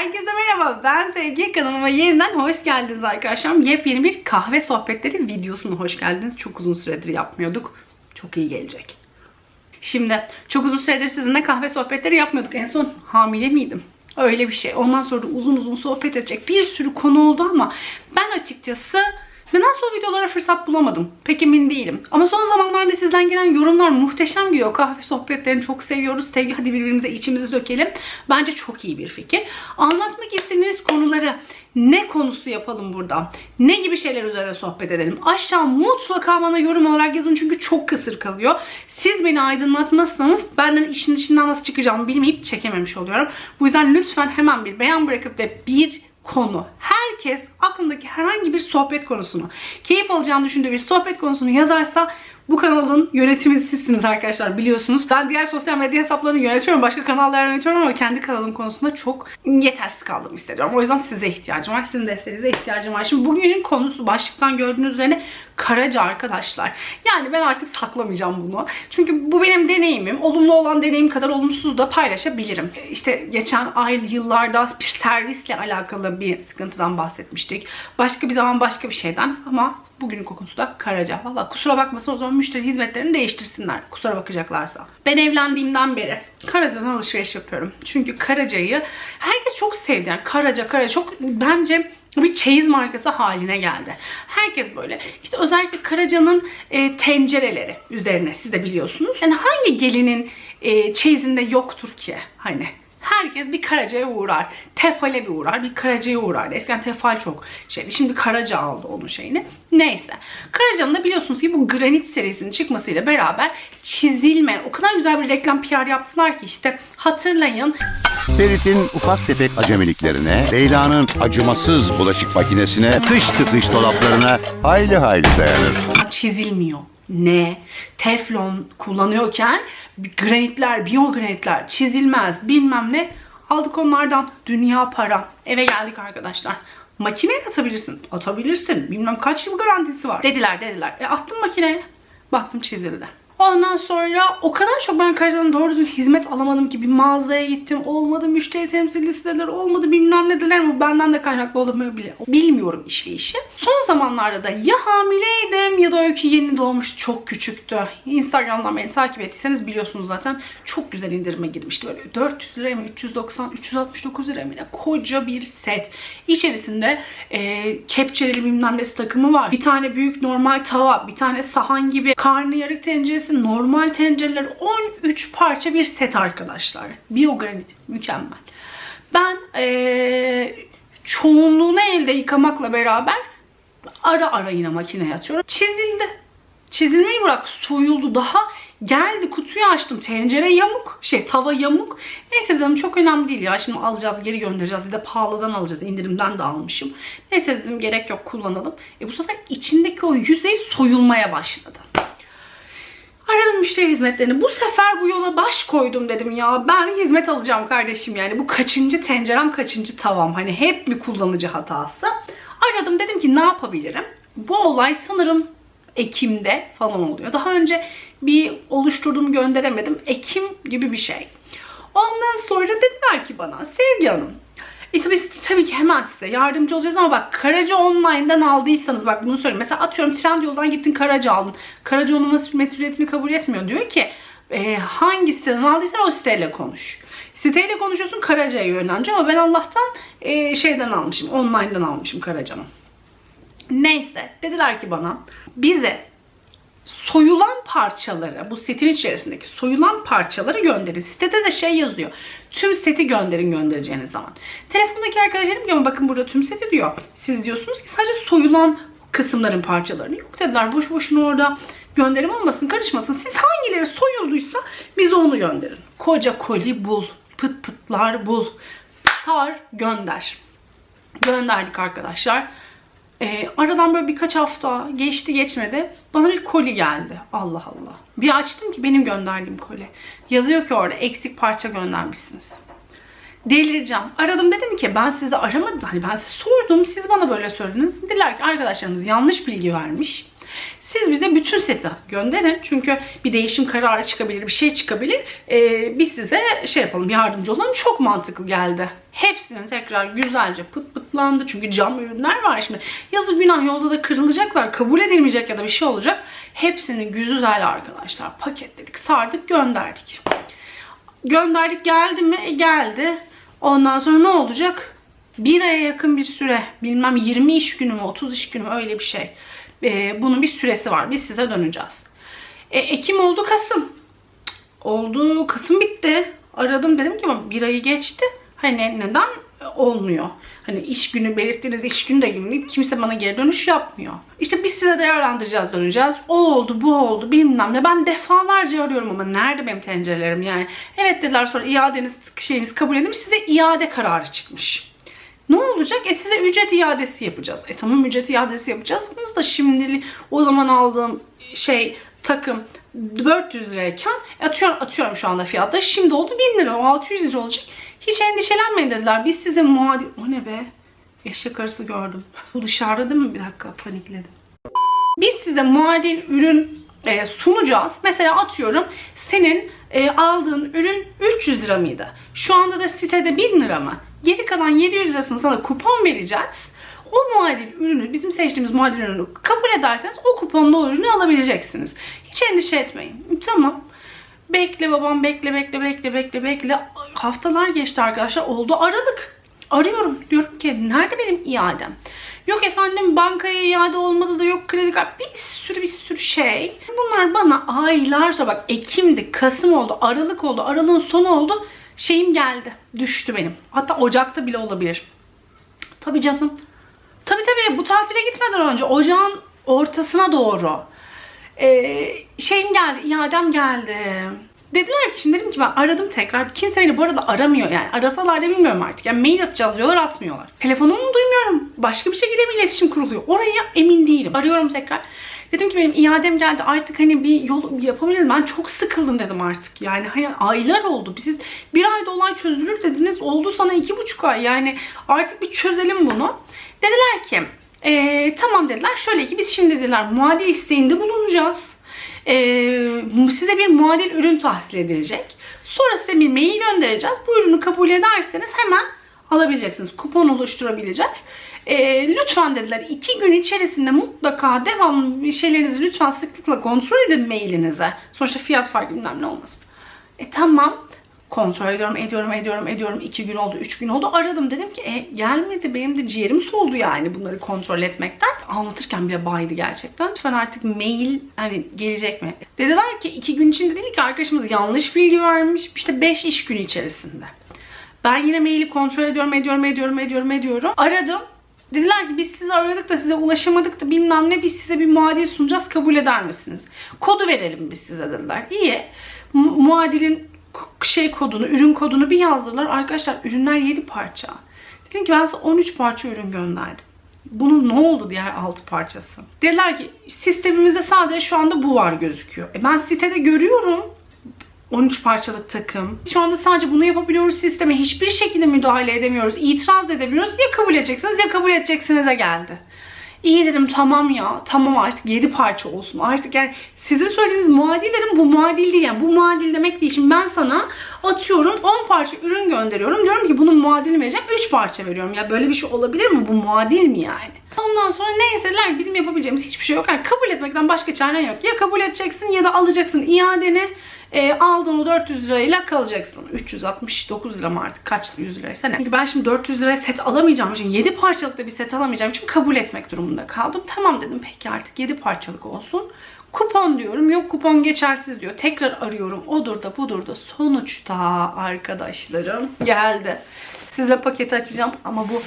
Herkese merhaba ben Sevgi kanalıma yeniden hoş geldiniz arkadaşlar. Yepyeni bir kahve sohbetleri videosuna hoş geldiniz. Çok uzun süredir yapmıyorduk. Çok iyi gelecek. Şimdi çok uzun süredir sizinle kahve sohbetleri yapmıyorduk. En son hamile miydim? Öyle bir şey. Ondan sonra da uzun uzun sohbet edecek bir sürü konu oldu ama ben açıkçası Nedense o videolara fırsat bulamadım. Pek emin değilim. Ama son zamanlarda sizden gelen yorumlar muhteşem gidiyor. Kahve sohbetlerini çok seviyoruz. Sevgi hadi birbirimize içimizi dökelim. Bence çok iyi bir fikir. Anlatmak istediğiniz konuları ne konusu yapalım burada? Ne gibi şeyler üzerine sohbet edelim? Aşağı mutlaka bana yorum olarak yazın çünkü çok kısır kalıyor. Siz beni aydınlatmazsanız benden işin içinden nasıl çıkacağımı bilmeyip çekememiş oluyorum. Bu yüzden lütfen hemen bir beğen bırakıp ve bir konu. Herkes aklındaki herhangi bir sohbet konusunu, keyif alacağını düşündüğü bir sohbet konusunu yazarsa bu kanalın yönetimi sizsiniz arkadaşlar biliyorsunuz. Ben diğer sosyal medya hesaplarını yönetiyorum. Başka kanalları yönetiyorum ama kendi kanalım konusunda çok yetersiz kaldığımı hissediyorum. O yüzden size ihtiyacım var. Sizin desteğinize ihtiyacım var. Şimdi bugünün konusu başlıktan gördüğünüz üzerine Karaca arkadaşlar. Yani ben artık saklamayacağım bunu. Çünkü bu benim deneyimim. Olumlu olan deneyim kadar olumsuz da paylaşabilirim. İşte geçen ay yıllarda bir servisle alakalı bir sıkıntıdan bahsetmiştik. Başka bir zaman başka bir şeyden ama bugünün kokusu da Karaca. Valla kusura bakmasın o zaman müşteri hizmetlerini değiştirsinler. Kusura bakacaklarsa. Ben evlendiğimden beri Karaca'dan alışveriş yapıyorum. Çünkü Karaca'yı herkes çok sevdi. Yani Karaca, Karaca çok bence bir çeyiz markası haline geldi. Herkes böyle. İşte özellikle Karaca'nın e, tencereleri üzerine siz de biliyorsunuz. Yani hangi gelinin e, çeyizinde yoktur ki? Hani herkes bir Karaca'ya uğrar. Tefal'e bir uğrar, bir Karaca'ya uğrar. Eskiden Tefal çok şeydi. Şimdi Karaca aldı onun şeyini. Neyse. Karaca'nın da biliyorsunuz ki bu granit serisinin çıkmasıyla beraber çizilme. O kadar güzel bir reklam PR yaptılar ki işte hatırlayın Ferit'in ufak tefek acemiliklerine, Leyla'nın acımasız bulaşık makinesine, tıkış tıkış dolaplarına hayli hayli dayanır. çizilmiyor. Ne? Teflon kullanıyorken granitler, biyogranitler çizilmez bilmem ne. Aldık onlardan dünya para. Eve geldik arkadaşlar. Makineye atabilirsin. Atabilirsin. Bilmem kaç yıl garantisi var. Dediler dediler. E attım makineye. Baktım çizildi. Ondan sonra o kadar çok ben Karaca'dan doğru düzgün hizmet alamadım ki bir mağazaya gittim. Olmadı müşteri temsil siteleri olmadı bilmem ne dediler ama benden de kaynaklı olamayabilir. Bilmiyorum işleyişi. Son zamanlarda da ya hamileydim ya da öykü yeni doğmuş çok küçüktü. Instagram'dan beni takip ettiyseniz biliyorsunuz zaten çok güzel indirime girmişti. Böyle 400 liraya mı 390 369 liraya mı koca bir set. İçerisinde e, kepçeli bilmem ne takımı var. Bir tane büyük normal tava, bir tane sahan gibi karnıyarık tenceresi, normal tencereler 13 parça bir set arkadaşlar. Biyogranit mükemmel. Ben e, çoğunluğunu elde yıkamakla beraber ara ara yine makineye atıyorum. Çizildi. Çizilmeyi bırak soyuldu daha. Geldi kutuyu açtım. Tencere yamuk şey tava yamuk. Neyse dedim çok önemli değil ya. Şimdi alacağız geri göndereceğiz. Bir de pahalıdan alacağız. İndirimden de almışım. Neyse dedim gerek yok kullanalım. E bu sefer içindeki o yüzey soyulmaya başladı Aradım müşteri hizmetlerini. Bu sefer bu yola baş koydum dedim ya. Ben hizmet alacağım kardeşim yani. Bu kaçıncı tencerem, kaçıncı tavam. Hani hep bir kullanıcı hatası. Aradım dedim ki ne yapabilirim? Bu olay sanırım Ekim'de falan oluyor. Daha önce bir oluşturduğumu gönderemedim. Ekim gibi bir şey. Ondan sonra dediler ki bana Sevgi Hanım biz tabii ki hemen size yardımcı olacağız ama bak Karaca Online'dan aldıysanız bak bunu söyleyeyim. Mesela atıyorum Trendyol'dan gittin Karaca aldın. Karaca onun mesuliyetini kabul etmiyor. Diyor ki e, hangi siteden aldıysan o siteyle konuş. Siteyle konuşuyorsun Karaca'ya yönlence ama ben Allah'tan e, şeyden almışım. Online'dan almışım Karaca'nın. Neyse dediler ki bana bize soyulan parçaları, bu setin içerisindeki soyulan parçaları gönderin. Sitede de şey yazıyor. Tüm seti gönderin göndereceğiniz zaman. Telefondaki arkadaş dedim ki ama bakın burada tüm seti diyor. Siz diyorsunuz ki sadece soyulan kısımların parçalarını. Yok dediler boş boşuna orada gönderim olmasın karışmasın. Siz hangileri soyulduysa bize onu gönderin. Koca koli bul. Pıt pıtlar bul. Sar gönder. Gönderdik arkadaşlar. Ee, aradan böyle birkaç hafta geçti geçmedi. Bana bir koli geldi. Allah Allah. Bir açtım ki benim gönderdiğim koli. Yazıyor ki orada eksik parça göndermişsiniz. Delireceğim. Aradım dedim ki ben sizi aramadım. Hani ben size sordum. Siz bana böyle söylediniz. Dediler ki arkadaşlarımız yanlış bilgi vermiş. Bize bütün seti gönderin. Çünkü bir değişim kararı çıkabilir, bir şey çıkabilir. Ee, biz size şey yapalım, yardımcı olalım. Çok mantıklı geldi. Hepsinin tekrar güzelce pıt pıtlandı. Çünkü cam ürünler var şimdi. Yazık günah yolda da kırılacaklar. Kabul edilmeyecek ya da bir şey olacak. Hepsini güzel arkadaşlar paketledik, sardık, gönderdik. Gönderdik geldi mi? E, Geldi. Ondan sonra ne olacak? Bir aya yakın bir süre, bilmem 20 iş günü mü, 30 iş günü mü öyle bir şey. Ee, bunun bir süresi var. Biz size döneceğiz. E, Ekim oldu Kasım. Oldu Kasım bitti. Aradım dedim ki bir ayı geçti. Hani neden olmuyor? Hani iş günü belirttiğiniz iş günü de gibi kimse bana geri dönüş yapmıyor. İşte biz size değerlendireceğiz döneceğiz. O oldu bu oldu bilmem ne. Ben defalarca arıyorum ama nerede benim tencerelerim yani. Evet dediler sonra iadeniz şeyiniz kabul edilmiş size iade kararı çıkmış. Ne olacak? E size ücret iadesi yapacağız. E tamam ücret iadesi yapacağız da şimdi o zaman aldığım şey takım 400 lirayken atıyorum, atıyorum şu anda fiyatları. Şimdi oldu 1000 lira. O 600 lira olacak. Hiç endişelenmeyin dediler. Biz size muadil... O ne be? Eşek arısı gördüm. Bu dışarıda değil mi? Bir dakika panikledim. Biz size muadil ürün e, sunacağız. Mesela atıyorum senin e, aldığın ürün 300 lira mıydı? Şu anda da sitede 1000 lira mı? Geri kalan 700 lirasını sana kupon vereceğiz. O muadil ürünü, bizim seçtiğimiz muadil ürünü kabul ederseniz o kuponla o ürünü alabileceksiniz. Hiç endişe etmeyin. Tamam. Bekle babam bekle bekle bekle bekle bekle. Haftalar geçti arkadaşlar. Oldu Aralık. Arıyorum. Diyorum ki nerede benim iadem? Yok efendim bankaya iade olmadı da yok kredi kartı. Bir sürü bir sürü şey. Bunlar bana aylar sonra bak Ekim'di, Kasım oldu, Aralık oldu, Aralık'ın sonu oldu. Şeyim geldi. Düştü benim. Hatta Ocak'ta bile olabilir. Tabii canım. Tabii tabii bu tatile gitmeden önce ocağın ortasına doğru ee, şeyim geldi, iadem geldi. Dediler ki şimdi dedim ki ben aradım tekrar. Kimse beni bu arada aramıyor yani. Arasalar da bilmiyorum artık. Yani mail atacağız diyorlar atmıyorlar. Telefonumu duymuyorum. Başka bir şekilde mi iletişim kuruluyor? Oraya emin değilim. Arıyorum tekrar. Dedim ki benim iadem geldi artık hani bir yol yapabiliriz. Ben çok sıkıldım dedim artık. Yani hani aylar oldu. Siz bir ayda olay çözülür dediniz. Oldu sana iki buçuk ay. Yani artık bir çözelim bunu. Dediler ki ee, tamam dediler. Şöyle ki biz şimdi dediler muadil isteğinde bulunacağız. Ee, size bir muadil ürün tahsil edilecek. Sonra size bir mail göndereceğiz. Bu ürünü kabul ederseniz hemen alabileceksiniz. Kupon oluşturabileceğiz. Ee, lütfen dediler iki gün içerisinde mutlaka devamlı şeylerinizi lütfen sıklıkla kontrol edin mailinize. Sonuçta fiyat farkı bilmem ne olmasın. E tamam kontrol ediyorum, ediyorum, ediyorum, ediyorum. İki gün oldu, üç gün oldu. Aradım dedim ki e, gelmedi. Benim de ciğerim soldu yani bunları kontrol etmekten. Anlatırken bile baydı gerçekten. Lütfen artık mail hani gelecek mi? Dediler ki iki gün içinde değil ki arkadaşımız yanlış bilgi vermiş. İşte beş iş günü içerisinde. Ben yine maili kontrol ediyorum, ediyorum, ediyorum, ediyorum, ediyorum. Aradım. Dediler ki biz sizi aradık da size ulaşamadık da bilmem ne biz size bir muadil sunacağız kabul eder misiniz? Kodu verelim biz size dediler. İyi. Mu- muadilin şey kodunu, ürün kodunu bir yazdılar. Arkadaşlar ürünler 7 parça. Dedim ki ben size 13 parça ürün gönderdim. Bunun ne oldu diğer 6 parçası? Dediler ki sistemimizde sadece şu anda bu var gözüküyor. E ben sitede görüyorum 13 parçalık takım. Şu anda sadece bunu yapabiliyoruz sisteme. Hiçbir şekilde müdahale edemiyoruz. İtiraz edebiliyoruz. Ya kabul edeceksiniz ya kabul edeceksinize geldi. İyi dedim tamam ya tamam artık 7 parça olsun. Artık yani sizin söylediğiniz muadil dedim bu muadil değil yani bu muadil demek değil. Şimdi ben sana atıyorum 10 parça ürün gönderiyorum. Diyorum ki bunun muadilini vereceğim 3 parça veriyorum. Ya böyle bir şey olabilir mi? Bu muadil mi yani? Ondan sonra neyse dediler bizim yapabileceğimiz hiçbir şey yok. Yani kabul etmekten başka çaren yok. Ya kabul edeceksin ya da alacaksın iadeni. E, aldığın o 400 lirayla kalacaksın. 369 lira mı artık kaç 100 liraysa ne? Çünkü ben şimdi 400 liraya set alamayacağım için 7 parçalık da bir set alamayacağım için kabul etmek durumunda kaldım. Tamam dedim peki artık 7 parçalık olsun. Kupon diyorum. Yok kupon geçersiz diyor. Tekrar arıyorum. Odur da budur da. Sonuçta arkadaşlarım geldi. Sizle paketi açacağım ama bu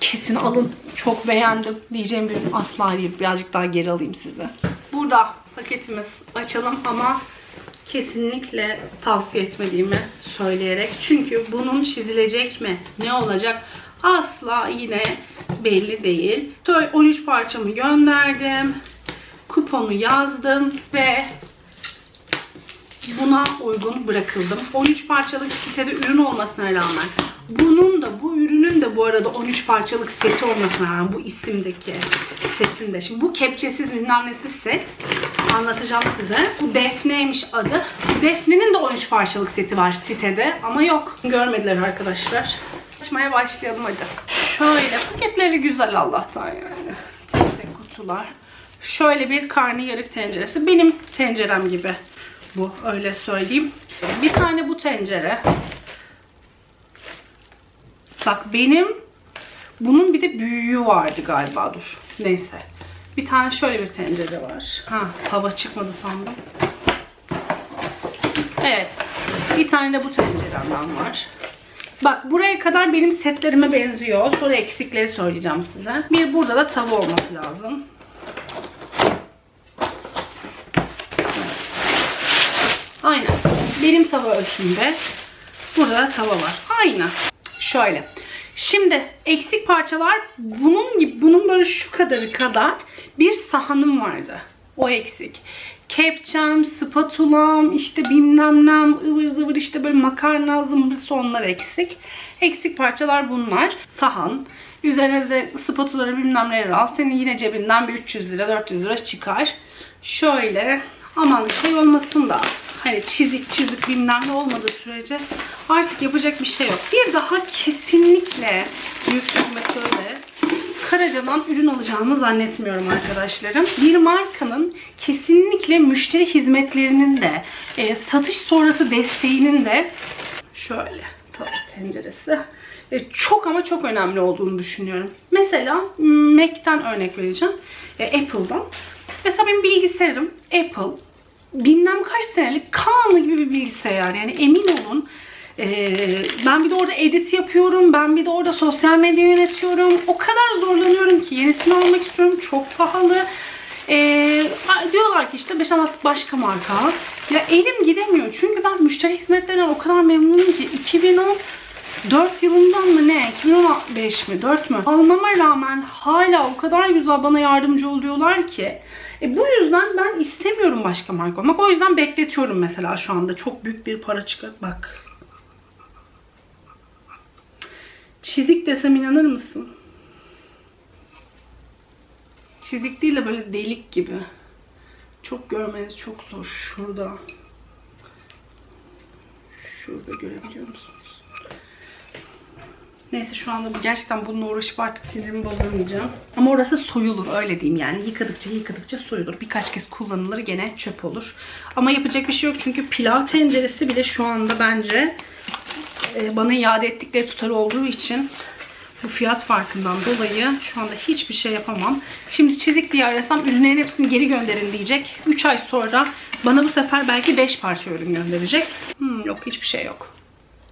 kesin alın. Çok beğendim diyeceğim bir ürün asla değil. Birazcık daha geri alayım size. Burada paketimiz açalım ama kesinlikle tavsiye etmediğimi söyleyerek. Çünkü bunun çizilecek mi? Ne olacak? Asla yine belli değil. Şöyle 13 parçamı gönderdim. Kuponu yazdım ve buna uygun bırakıldım. 13 parçalık sitede ürün olmasına rağmen bunun da bu ürünün de bu arada 13 parçalık seti olmasına rağmen bu isimdeki setinde. Şimdi bu kepçesiz bilmem set anlatacağım size. Bu Defne'ymiş adı. Defne'nin de 13 parçalık seti var sitede ama yok. Görmediler arkadaşlar. Açmaya başlayalım hadi. Şöyle paketleri güzel Allah'tan yani. Tek tek kutular. Şöyle bir karnıyarık tenceresi. Benim tencerem gibi bu öyle söyleyeyim. Bir tane bu tencere. Bak benim bunun bir de büyüğü vardı galiba dur. Neyse. Bir tane şöyle bir tencere var. Ha hava çıkmadı sandım. Evet. Bir tane de bu tenceremden var. Bak buraya kadar benim setlerime benziyor. Sonra eksikleri söyleyeceğim size. Bir burada da tava olması lazım. Aynen. Benim tava ölçümde. Burada da tava var. Aynı. Şöyle. Şimdi eksik parçalar bunun gibi bunun böyle şu kadarı kadar bir sahanım vardı. O eksik. Kepçem, spatulam, işte bilmem nem, ıvır zıvır işte böyle makarna zımbırsı onlar eksik. Eksik parçalar bunlar. Sahan. Üzerine de spatuları bilmem neleri al. Senin yine cebinden bir 300 lira 400 lira çıkar. Şöyle aman şey olmasın da hani çizik çizik bilmem ne olmadığı sürece artık yapacak bir şey yok. Bir daha kesinlikle büyük söyle Karaca'dan ürün alacağımı zannetmiyorum arkadaşlarım. Bir markanın kesinlikle müşteri hizmetlerinin de e, satış sonrası desteğinin de şöyle tabii tenceresi e, çok ama çok önemli olduğunu düşünüyorum. Mesela Mac'ten örnek vereceğim. E, Apple'dan. Mesela benim bilgisayarım Apple bilmem kaç senelik Kaan'lı gibi bir bilgisayar. Yani emin olun ee, ben bir de orada edit yapıyorum. Ben bir de orada sosyal medya yönetiyorum. O kadar zorlanıyorum ki yenisini almak istiyorum. Çok pahalı. Ee, diyorlar ki işte Beşamas başka marka. Ya elim gidemiyor. Çünkü ben müşteri hizmetlerinden o kadar memnunum ki 2010 4 yılından mı ne? 2015 mi? 4 mü? Almama rağmen hala o kadar güzel bana yardımcı oluyorlar ki. E bu yüzden ben istemiyorum başka marka olmak. O yüzden bekletiyorum mesela şu anda. Çok büyük bir para çıkar. Bak. Çizik desem inanır mısın? Çizik değil de böyle delik gibi. Çok görmeniz çok zor. Şurada. Şurada görebiliyor musunuz? Neyse şu anda bu gerçekten bununla uğraşıp artık sinirimi bozamayacağım. Ama orası soyulur öyle diyeyim yani. Yıkadıkça yıkadıkça soyulur. Birkaç kez kullanılır gene çöp olur. Ama yapacak bir şey yok çünkü pilav tenceresi bile şu anda bence e, bana iade ettikleri tutar olduğu için bu fiyat farkından dolayı şu anda hiçbir şey yapamam. Şimdi çizik diye arasam ürünlerin hepsini geri gönderin diyecek. 3 ay sonra bana bu sefer belki 5 parça ürün gönderecek. Hmm, yok hiçbir şey yok.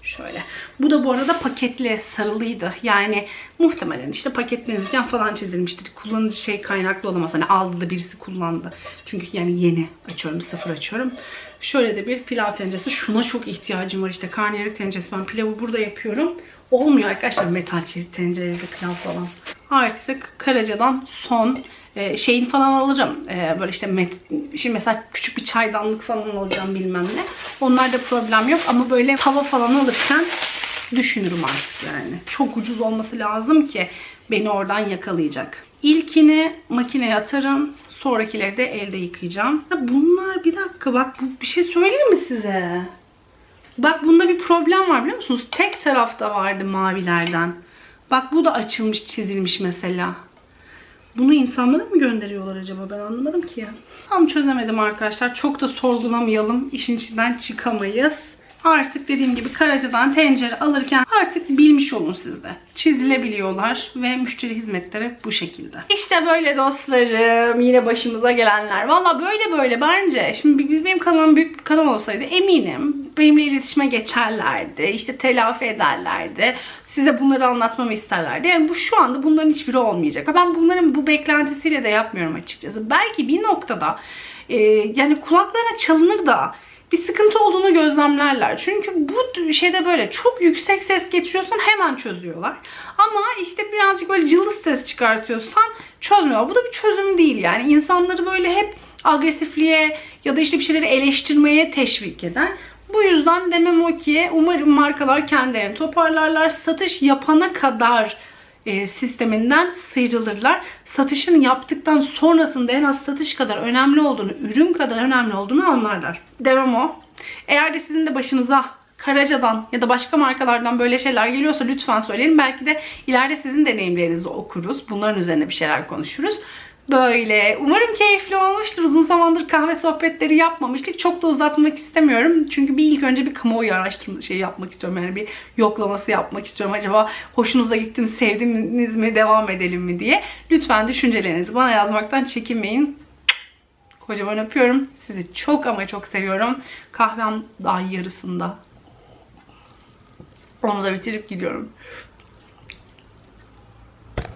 Şöyle. Bu da bu arada paketli sarılıydı. Yani muhtemelen işte paketlenirken falan çizilmiştir. Kullanıcı şey kaynaklı olamaz. Hani aldı da birisi kullandı. Çünkü yani yeni açıyorum. Sıfır açıyorum. Şöyle de bir pilav tenceresi. Şuna çok ihtiyacım var. İşte karnıyarık tenceresi. Ben pilavı burada yapıyorum. Olmuyor arkadaşlar metal tencerede pilav falan. Artık Karaca'dan son e, şeyini falan alırım. E, böyle işte met, şimdi mesela küçük bir çaydanlık falan alacağım bilmem ne. Onlarda problem yok ama böyle tava falan alırken düşünürüm artık yani. Çok ucuz olması lazım ki beni oradan yakalayacak. İlkini makineye atarım. Sonrakileri de elde yıkayacağım. Ya bunlar bir dakika bak bu bir şey söyleyeyim mi size? Bak bunda bir problem var biliyor musunuz? Tek tarafta vardı mavilerden. Bak bu da açılmış çizilmiş mesela. Bunu insanlara mı gönderiyorlar acaba? Ben anlamadım ki ya. Tam çözemedim arkadaşlar. Çok da sorgulamayalım. İşin içinden çıkamayız. Artık dediğim gibi Karaca'dan tencere alırken artık bilmiş olun sizde. Çizilebiliyorlar ve müşteri hizmetleri bu şekilde. İşte böyle dostlarım. Yine başımıza gelenler. Valla böyle böyle bence. Şimdi benim kanalım büyük bir kanal olsaydı eminim benimle iletişime geçerlerdi. İşte telafi ederlerdi. Size bunları anlatmamı isterlerdi. Yani bu şu anda bunların hiçbiri olmayacak. Ben bunların bu beklentisiyle de yapmıyorum açıkçası. Belki bir noktada e, yani kulaklarına çalınır da bir sıkıntı olduğunu gözlemlerler. Çünkü bu şeyde böyle çok yüksek ses getiriyorsan hemen çözüyorlar. Ama işte birazcık böyle cılız ses çıkartıyorsan çözmüyorlar. Bu da bir çözüm değil yani. insanları böyle hep agresifliğe ya da işte bir şeyleri eleştirmeye teşvik eder. Bu yüzden demem o ki umarım markalar kendilerini toparlarlar. Satış yapana kadar e, sisteminden sıyrılırlar. Satışını yaptıktan sonrasında en az satış kadar önemli olduğunu, ürün kadar önemli olduğunu anlarlar. Demem o. Eğer de sizin de başınıza Karaca'dan ya da başka markalardan böyle şeyler geliyorsa lütfen söyleyin. Belki de ileride sizin deneyimlerinizi okuruz. Bunların üzerine bir şeyler konuşuruz. Böyle. Umarım keyifli olmuştur. Uzun zamandır kahve sohbetleri yapmamıştık. Çok da uzatmak istemiyorum. Çünkü bir ilk önce bir kamuoyu araştırma şey yapmak istiyorum. Yani bir yoklaması yapmak istiyorum. Acaba hoşunuza gitti mi, sevdiniz mi, devam edelim mi diye. Lütfen düşüncelerinizi bana yazmaktan çekinmeyin. Kocaman öpüyorum. Sizi çok ama çok seviyorum. Kahvem daha yarısında. Onu da bitirip gidiyorum.